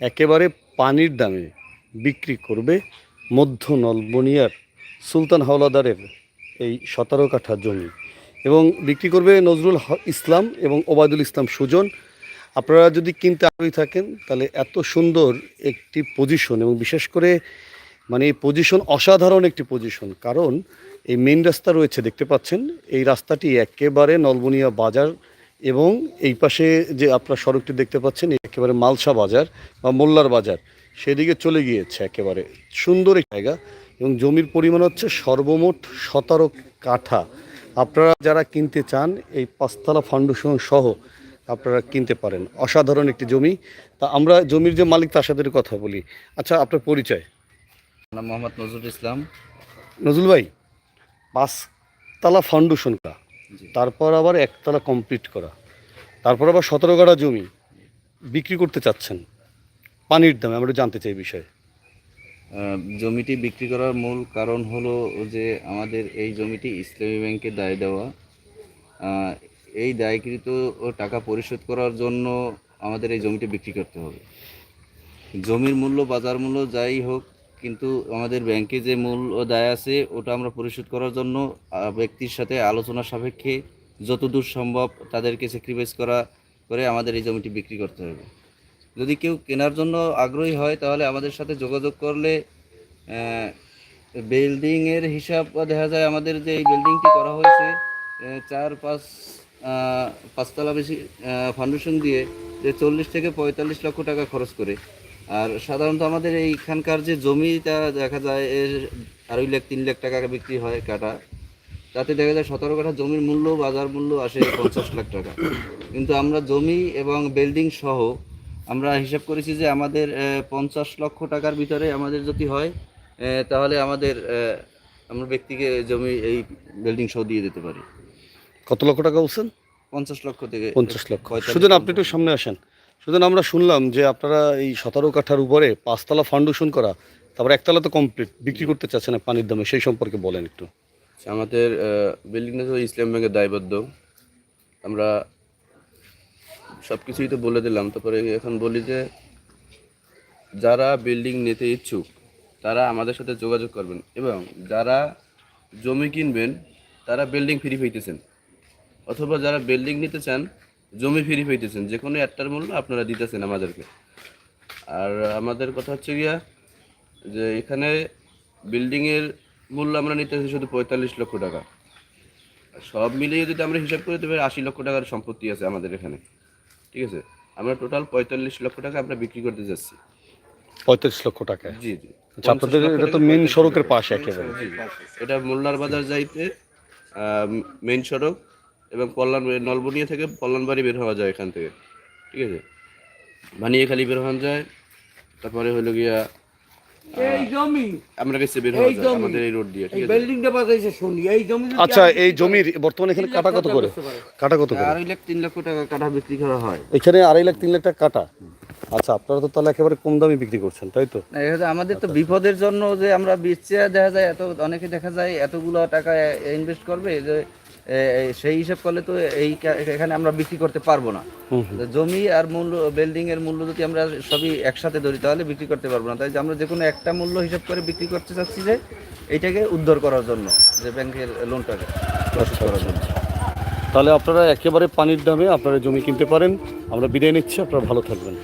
একেবারে পানির দামে বিক্রি করবে মধ্য নলবনিয়ার সুলতান হাওলাদারের এই সতেরো কাঠা জমি এবং বিক্রি করবে নজরুল ইসলাম এবং ওবায়দুল ইসলাম সুজন। আপনারা যদি কিনতে আগ্রহী থাকেন, তাহলে এত সুন্দর একটি পজিশন এবং বিশেষ করে মানে এই পজিশন অসাধারণ একটি পজিশন কারণ এই মেন রাস্তা রয়েছে, দেখতে পাচ্ছেন, এই রাস্তাটি একেবারে নলবনিয়া বাজার এবং এই পাশে যে আপনার সড়কটি দেখতে পাচ্ছেন একেবারে মালসা বাজার বা মোল্লার বাজার সেদিকে চলে গিয়েছে একেবারে। সুন্দর এক জায়গা এবং জমির পরিমাণ হচ্ছে সর্বমোট সতেরো কাঠা। আপনারা যারা কিনতে চান এই পাঁচতলা ফাউন্ডেশন সহ আপনারা কিনতে পারেন। অসাধারণ একটি জমি। তা আমরা জমির যে মালিক তার সাথে কথা বলি। আচ্ছা আপনার পরিচয়? নাম মোহাম্মদ নজরুল ইসলাম। নজরুল ভাই পাঁচতলা ফাউন্ডেশন করা জি। তারপর আবার একতলা কমপ্লিট করা। তারপর আবার সতেরো কাঠা জমি বিক্রি করতে চাচ্ছেন। পানির দামে আমরা জানতে চাই বিষয়ে। জমিটি বিক্রি করার মূল কারণ হলো যে আমাদের এই জমিটি ইসলামী ব্যাংকে দায় দেওয়া। এই দায়কৃত টাকা পরিশোধ করার জন্য আমাদের এই জমিটি বিক্রি করতে হবে। জমির মূল্য বাজার মূল্য যাই হোক কিন্তু আমাদের ব্যাংকে যে মূল দায় আছে, ওটা আমরা পরিশোধ করার জন্য ব্যক্তির সাথে আলোচনা সাপেক্ষে যতদূর সম্ভব তাদেরকে স্যাক্রিফাইস করা করে আমাদের এই জমিটি বিক্রি করতে হবে। যদি কেউ কেনার জন্য আগ্রহী হয়, তাহলে আমাদের সাথে যোগাযোগ করলে বিল্ডিংয়ের হিসাব দেখা যায় আমাদের যে এই বিল্ডিংটি করা হয়েছে চার পাঁচ পাঁচতলা বেশি ফাউন্ডেশন দিয়ে যে চল্লিশ থেকে পঁয়তাল্লিশ লক্ষ টাকা খরচ করে। আর সাধারণত আমাদের এইখানকার যে জমিটা দেখা যায় এর আড়াই লাখ তিন লাখ টাকা বিক্রি হয় কাটা। তাতে দেখা যায় সতেরো কাঠা জমির মূল্য বাজার মূল্য আসে পঞ্চাশ লাখ টাকা। কিন্তু আমরা জমি এবং বিল্ডিং সহ আমরা হিসাব করেছি যে আমাদের পঞ্চাশ লক্ষ টাকার ভিতরে আমাদের যদি হয় তাহলে আমাদের আমরা ব্যক্তিকে জমি এই বিল্ডিং সহ দিয়ে দিতে পারি। কত লক্ষ টাকা বলছেন? পঞ্চাশ লক্ষ থেকে পঞ্চাশ লক্ষ। আপনি একটু সামনে আসেন। সুজন আমরা শুনলাম যে আপনারা এই সতেরো কাঠার উপরে পাঁচতলা ফাউন্ডেশন করা, তারপর একতলা তো কমপ্লিট বিক্রি করতে চাচ্ছেন না পানির দামে, সেই সম্পর্কে বলেন একটু। আমাদের বিল্ডিংটা তো ইসলাম ব্যাংকের দায়বদ্ধ। আমরা সব কিছুই তো বলে দিলাম, তারপরে এখন বলি যে যারা বিল্ডিং নিতে ইচ্ছুক, তারা আমাদের সাথে যোগাযোগ করবেন এবং যারা জমি কিনবেন, তারা বিল্ডিং ফ্রি পাইতেছেন। অথবা যারা বিল্ডিং নিতে চান জমি ফিরি পাইতেছেন যে কোনো একটার মূল্য আপনারা দিতেছেন আমাদেরকে। আর আমাদের কথা হচ্ছে গিয়া যে এখানে বিল্ডিংয়ের মূল্য আমরা নিতেছি শুধু পঁয়তাল্লিশ লক্ষ টাকা। সব মিলিয়ে যদি আমরা হিসাব করে দেবে আশি লক্ষ টাকার সম্পত্তি আছে আমাদের এখানে। ঠিক আছে? আমরা টোটাল পঁয়তাল্লিশ লক্ষ টাকা আমরা বিক্রি করতে যাচ্ছি। পঁয়ত্রিশ লক্ষ টাকা জি জি। আচ্ছা আপনাদের এটা তো মেন সড়কের পাশে একেবারে। এটা মোল্লার বাজার যাইতে মেন সড়ক এবং কল্যাণ নলবনিয়া থেকে কল্যাণবাড়ি বের হওয়া যায় এখান থেকে। ঠিক আছে? ভানিয়াখালি বের হওয়া যায়। তারপরে হলো গিয়া এই জমি। আমরা কাছে বের হওয়া যায় আমাদের এই রোড দিয়ে ঠিক আছে? বিল্ডিংটা বাজাইছে শুনি এই জমি আচ্ছা এই জমির বর্তমানে এখানে কাটা কত করে? কাটা কত করে? আড়াই লাখ তিন লক্ষ টাকা কাঠা বিক্রি করা হয়। এখানে আড়াই লাখ তিন লাখ টাকা কাটা। আচ্ছা আপনারা তো তাহলে একেবারে কম দামে বিক্রি করছেন তাই তো? আমাদের তো বিপদের জন্য যে আমরা বিচ্ছে দেখা যায় এত অনেকে দেখা যায় এতগুলো টাকা ইনভেস্ট করবে যে সেই হিসাব করলে তো এই এখানে আমরা বিক্রি করতে পারব না। জমি আর মূল্য বিল্ডিং এর মূল্য যদি আমরা সবই একসাথে ধরি তাহলে বিক্রি করতে পারব না। তাই যে আমরা যে কোনো একটা মূল্য হিসাব করে বিক্রি করতে চাচ্ছি যে এইটাকে উদ্ধার করার জন্য যে ব্যাংকের লোনটাকে আচ্ছা আচ্ছা। তাহলে আপনারা একেবারে পানির দামে আপনারা জমি কিনতে পারেন। আমরা বিদায় নিচ্ছি আপনারা ভালো থাকবেন।